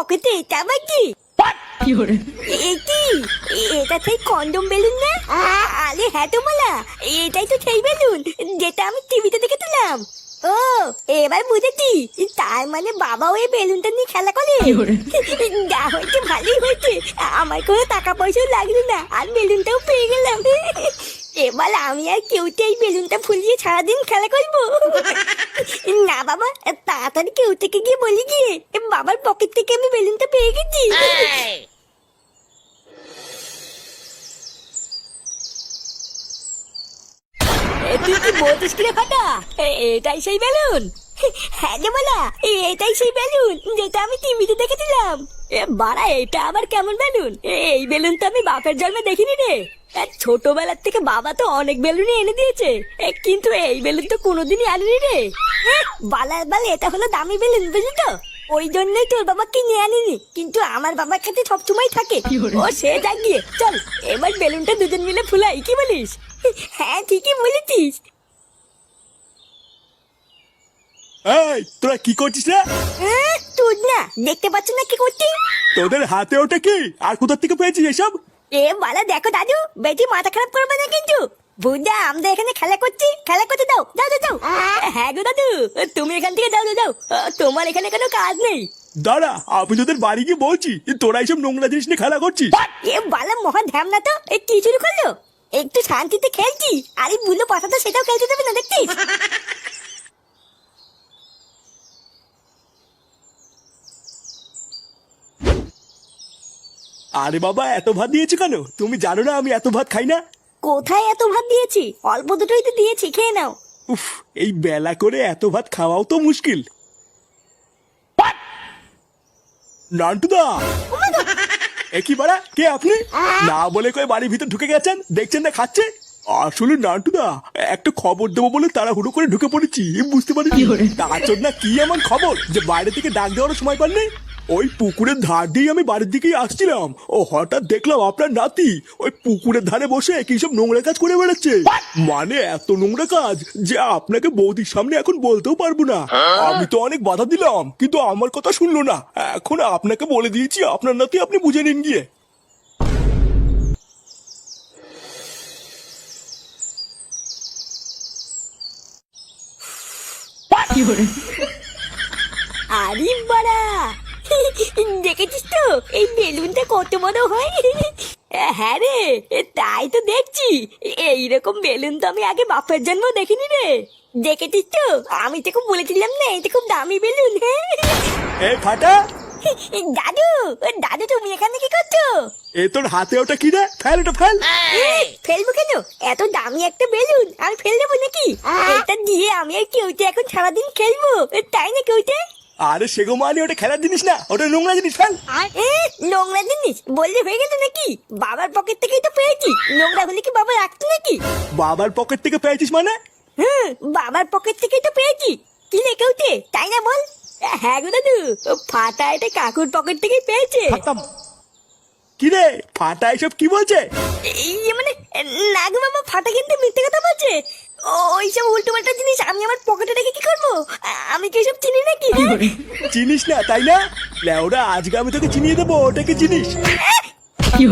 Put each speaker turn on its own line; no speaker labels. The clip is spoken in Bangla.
পকেটে এটা আবার কি? এ কি? এটা সেই কন্ডম বেলুন না? আরে হ্যাঁ তো বলা এটাই তো সেই বেলুন যেটা আমি টিভিতে দেখেছিলাম ও এবার বুঝেছি। তার মানে বাবা ওই বেলুনটা নিয়ে খেলা করে। যা হয়েছে ভালোই হয়েছে। আমার কোনো টাকা পয়সা লাগল না আর বেলুনটাও পেয়ে গেলাম। এবার আমি আর কেউতে এই বেলুনটা ফুলিয়ে সারাদিন খেলা করব? না বাবা তাড়াতাড়ি কেউ থেকে গিয়ে বলি গিয়ে বাবার পকেট থেকে আমি বেলুনটা পেয়ে গেছি। তুই কি বলছিস কি ফাটা? এটাই সেই বেলুন? হ্যাঁ বলা এটাই সেই বেলুন যেটা আমি টিভিতে দেখেছিলাম এ বাড়া এটা আবার কেমন বেলুন? এ- এই বেলুন তো আমি বাপের জন্মে দেখিনি রে। ছোটবেলার থেকে বাবা তো অনেক বেলুনই এনে দিয়েছে। এ, কিন্তু এই বেলুন তো কোনোদিনই আনেনি রে। বালার বাল এটা হলো দামি বেলুন বুঝলি তো? ওই জন্যই তোর বাবা কিনে আনিনি। কিন্তু আমার বাবার কাছে সবসময় থাকে। ও সে যাক গিয়ে চল এবার বেলুনটা দুজন মিলে ফুলাই কি বলিস? হ্যাঁ ঠিকই বলেছিস।
এই তোরা কি করছিস রে?
তুই না দেখতে পাচ্ছ না কি করছি?
তোদের হাতে ওটা কি? আর কোথা থেকে পেয়েছিস এসব?
এ বালা দেখো দাদু বেটি মাথা খারাপ করবে না কিন্তু। বুঝা আমরা এখানে খেলা করছি। খেলা করতে দাও যাও যাও হ্যাঁ গো দাদু তুমি এখান থেকে যাও যাও তোমার এখানে কোনো কাজ নেই।
দাঁড়া আমি তোদের বাড়ি গিয়ে বলছি তোরা এইসব নোংরা জিনিস নিয়ে খেলা করছিস?
এ বালা মহা ধ্যাম না তো এ কি শুরু করল? একটু শান্তিতে খেলছি আর বুলো পাতা তো সেটাও খেলতে দেবে না দেখছিস?
আরে বাবা এত ভাত দিয়েছ কেন? তুমি জানো না আমি এত ভাত খাই না?
কোথায় এত ভাত দিয়েছি? অল্প দুটোই তো দিয়েছি খেয়ে নাও।
উফ এই বেলা করে এত ভাত খাওয়াও তো মুশকিল। নান্টুদা! একই বাড়া? কে আপনি? না বলে কয়ে বাড়ির ভিতর ঢুকে গেছেন? দেখছেন না খাচ্ছে? আসলে নান্টুদা একটা খবর দেবো বলে তারা হুড়ো করে ঢুকে পড়েছি বুঝতে পারিনি। তার জন্য কি এমন খবর? যে বাইরে থেকে ডাক দেওয়ার সময় পাননি? ওই পুকুরের ধার দিয়ে আমি বাড়ির দিকেই আসছিলাম। ও হঠাৎ দেখলাম আপনার নাতি। ওই পুকুরের ধারে বসে কি সব নোংরা কাজ করে বেড়াচ্ছে। মানে এত নোংরা কাজ যে আপনাকে বৌদির সামনে এখন বলতেও পারব না। আমি তো অনেক বাধা দিলাম কিন্তু আমার কথা শুনলো না। এখন আপনাকে বলে দিয়েছি আপনার নাতি আপনি বুঝে নিন গিয়ে।
আরে বাড়া! দেখেছিস তো? এই বেলুনটা কত বড় হয়? হ্যাঁ রে তাই তো দেখছি। এইরকম বেলুন তো আমি আগে বাপের জন্ম দেখিনি রে। দেখেছিস তো? আমি তো খুব বলেছিলাম না এটা খুব দামি বেলুন। হ্যাঁ
এ ফাটা।
দাদু দাদু তুমি এখানে কি করছ?
এ তোর হাতে ওটা কি রে? ফেল ওটা ফেল।
ফেলব কেন এত দামি একটা বেলুন আমি ফেল দেবো নাকি? এটা দিয়ে আমি আর কেউতে এখন সারাদিন খেলব তাই না কেউতে
আরে সেগো মানে ওটা খেলার জিনিস না ওটা নোংরা জিনিস ফেল।
নোংরা জিনিস? বললে হয়ে গেল নাকি? বাবার পকেট থেকেই তো পেয়েছি। নোংরা হলে কি বাবা রাখতো নাকি?
বাবার পকেট থেকে পেয়েছিস মানে?
হুম বাবার পকেট থেকেই তো পেয়েছি। কি রে কেউতে তাই না বল? হ্যাঁ গো দাদু ফাটা এটা কাকুর পকেট থেকেই পেয়েছে।
কি রে ফাটা এসব কি বলছে?
মানে না গো বাবা ফাটা কিন্তু মিথ্যে কথা বলছে। ওইসব উল্টো পাল্টা জিনিস আমি আমার পকেটে রেখে কি করব? আমি কি এসব চিনি নাকি?
চিনিস না তাই না? লেওরা আজকে আমি তোকে চিনিয়ে দেবো ওটা কি চিনিস
কি